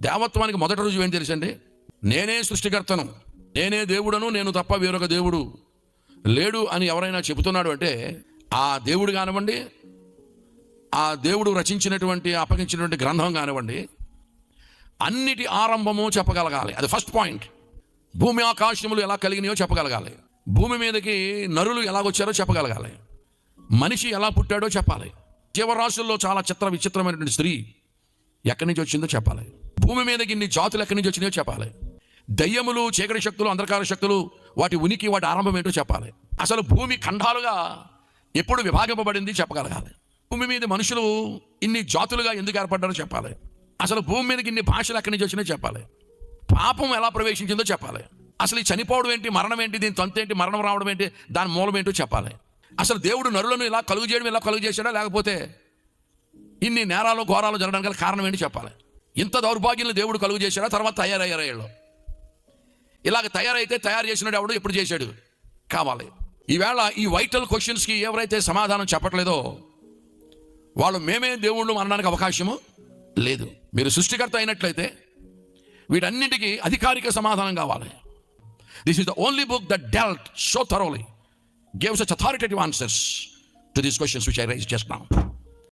దేవత్వానికి మొదటి రుజువు ఏం తెలుసండి నేనే సృష్టికర్తను నేనే దేవుడను నేను తప్ప వేరొక దేవుడు లేడు అని ఎవరైనా చెబుతున్నాడు అంటే ఆ దేవుడు కానివ్వండి ఆ దేవుడు రచించినటువంటి అప్పగించినటువంటి గ్రంథం కానివ్వండి అన్నిటి ఆరంభము చెప్పగలగాలి. అది ఫస్ట్ పాయింట్ భూమి ఆకాశములు ఎలా కలిగినాయో చెప్పగలగాలి. భూమి మీదకి నరులు ఎలాగొచ్చారో చెప్పగలగాలి. మనిషి ఎలా పుట్టాడో చెప్పాలి. జీవరాశుల్లో చాలా చిత్ర విచిత్రమైనటువంటి స్త్రీ ఎక్కడి నుంచి వచ్చిందో చెప్పాలి. భూమి మీదకి ఇన్ని జాతులు ఎక్కడి నుంచి వచ్చినాయో చెప్పాలి. దయ్యములు చీకటి శక్తులు అంధకార శక్తులు వాటి ఉనికి వాటి ఆరంభం ఏంటో చెప్పాలి. అసలు భూమి ఖండాలుగా ఎప్పుడు విభాగింపబడింది చెప్పగలగాలి. భూమి మీద మనుషులు ఇన్ని జాతులుగా ఎందుకు ఏర్పడ్డారో చెప్పాలి. అసలు భూమి మీదకి ఇన్ని భాషలు ఎక్కడి నుంచి వచ్చినాయో చెప్పాలి. పాపం ఎలా ప్రవేశించిందో చెప్పాలి. అసలు ఈ చనిపోవడం ఏంటి మరణం ఏంటి దీని తొంత ఏంటి మరణం రావడం ఏంటి దాని మూలం ఏంటో చెప్పాలి. అసలు దేవుడు నరులను ఇలా కలుగు చేయడం ఇలా కలుగు చేశాడా లేకపోతే ఇన్ని నేరాలు ఘోరాలు జరగడానికి కారణం ఏంటి చెప్పాలి. ఇంత దౌర్భాగ్యం దేవుడు కలుగు చేశాడా? తర్వాత తయారయ్యారు వీళ్ళు? ఇలాగ తయారైతే తయారు చేసినాడు ఎవడు ఎప్పుడు చేశాడు? కావాలి. ఈవేళ ఈ వైటల్ క్వశ్చన్స్కి ఎవరైతే సమాధానం చెప్పట్లేదో వాళ్ళు మేమే దేవుళ్ళు అనడానికి అవకాశము లేదు. మీరు సృష్టికర్త అయినట్లయితే వీటన్నిటికీ అధికారిక సమాధానం కావాలి. This is the only book the dealt so thoroughly gave such authoritative answers to these questions which I raise just